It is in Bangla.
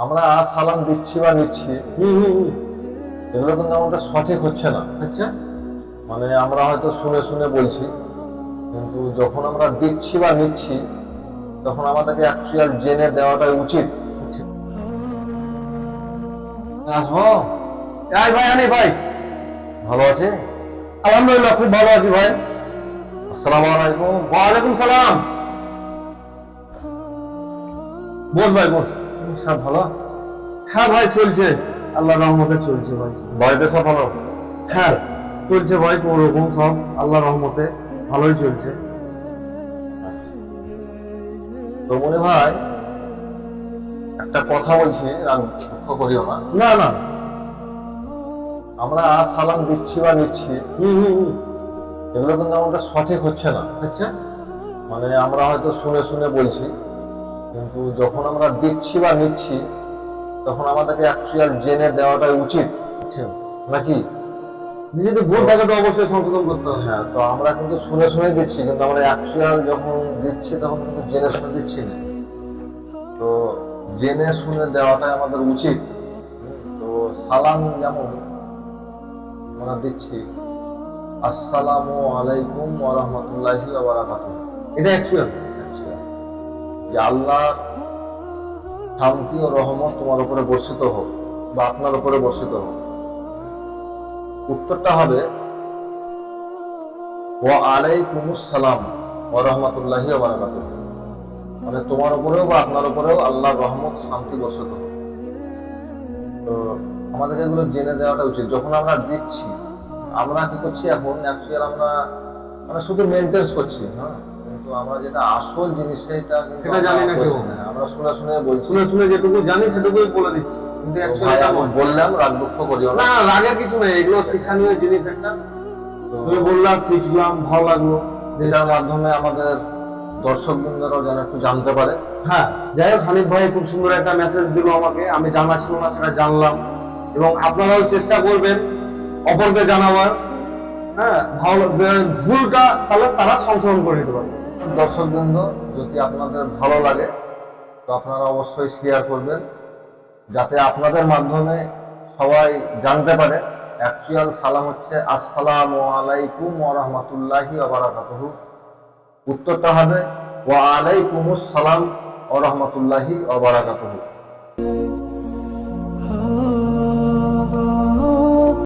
আমরা সালাম দিচ্ছি বা নিচ্ছি। এগুলো কিন্তু আমাদের সঠিক হচ্ছে না। আচ্ছা। মানে আমরা হয়তো শুনে শুনে বলছি কিন্তু যখন আমরা দিচ্ছি বা নিচ্ছি তখন আমাদেরকে অ্যাকচুয়াল জেনে দেওয়াটাই উচিত। আচ্ছা। আসব? এই ভাই আনি ভাই। ভালো আছে? আলহামদুলিল্লাহ খুব ভালো আছি ভাই। আসসালামু আলাইকুম। ওয়ালাইকুম সালাম। বস ভাই বস। সব ভালো? হ্যাঁ ভাই চলছে। আল্লাহ রহমতে চলছে ভাই। বাড়িতে সব ভালো? হ্যাঁ চলছে ভাই সব। আল্লাহ রহমতে ভালোই চলছে। তো মনে ভাই একটা কথা বলছি দুঃখ করিও না। না না। আমরা সালাম দিচ্ছি বা নিচ্ছি। এগুলো কিন্তু আমাদের সঠিক হচ্ছে না। আচ্ছা। মানে আমরা হয়তো শুনে শুনে বলছি কিন্তু যখন আমরা দিচ্ছি বা নিচ্ছি তখন আমাদেরকে অ্যাকচুয়াল জেনে দেওয়াটাই উচিত। আচ্ছা। নাকি? নিজেদের ভুল থাকে তো অবশ্যই সংশোধন করতে হবে। হ্যাঁ তো আমরা কিন্তু শুনে শুনে দিচ্ছি কিন্তু আমরা অ্যাকচুয়াল যখন দিচ্ছি তখন কিন্তু জেনে শুনে দিচ্ছি না। তো জেনে শুনে দেওয়াটাই আমাদের উচিত। তো সালাম যেমন আমরা দিচ্ছি আসসালামু আলাইকুম ওয়া রাহমাতুল্লাহি ওয়া বারাকাতুহু। এটা অ্যাকচুয়াল। যে আল্লাহ শান্তি ও রহমত তোমার উপরে বর্ষিত হোক বা আপনার উপরে বর্ষিত হোক। উত্তরটা হবে ও আলাইকুমুস সালাম ও রহমতুল্লাহি মানে তোমার উপরেও বা আপনার উপরেও আল্লাহ রহমত, শান্তি বর্ষিত হোক। তো আমাদেরকে এগুলো জেনে দেওয়াটা উচিত। যখন আমরা দিচ্ছি আমরা কি করছি এখন? অ্যাকচুয়াল আমরা মানে শুধু মেনটেন্স করছি হ্যাঁ? কিন্তু আমরা যেটা আসল জিনিস সেটা সেটা জানি না কেউ। আমরা শুনে শুনে বলছি। শুনে শুনে যেটুকু জানি সেটুকুই বলে দিচ্ছি। কিন্তু অ্যাকচুয়ালি বললাম রাগ দুঃখ করিও না। রাগের কিছু নেই। এগুলো শিক্ষণীয় জিনিস একটা। তুমি বললা শিখলাম ভালো লাগল। এটার মাধ্যমে আমাদের দর্শক বৃন্দরাও যেন একটু জানতে পারে। হ্যাঁ যাই হোক হানিফ ভাই খুব সুন্দর একটা মেসেজ দিল আমাকে। আমি জানা ছিল না সেটা জানলাম। এবং আপনারাও চেষ্টা করবেন অপরকে জানাবার। হ্যাঁ ভালো ভুলটা তাহলে তারা সংশোধন করে নিতে পারবে। দর্শক বৃন্দ যদি আপনাদের ভালো লাগে, তো আপনারা অবশ্যই শেয়ার করবেন, যাতে আপনাদের মাধ্যমে সবাই জানতে পারে। অ্যাকচুয়াল সালাম হচ্ছে, আসসালামু আলাইকুম ওয়া রাহমাতুল্লাহি ওয়া উত্তরটা হবে, ওয়া আলাইকুমুস সালাম ওয়া রাহমাতুল্লাহি ওয়া বারাকাতুহু।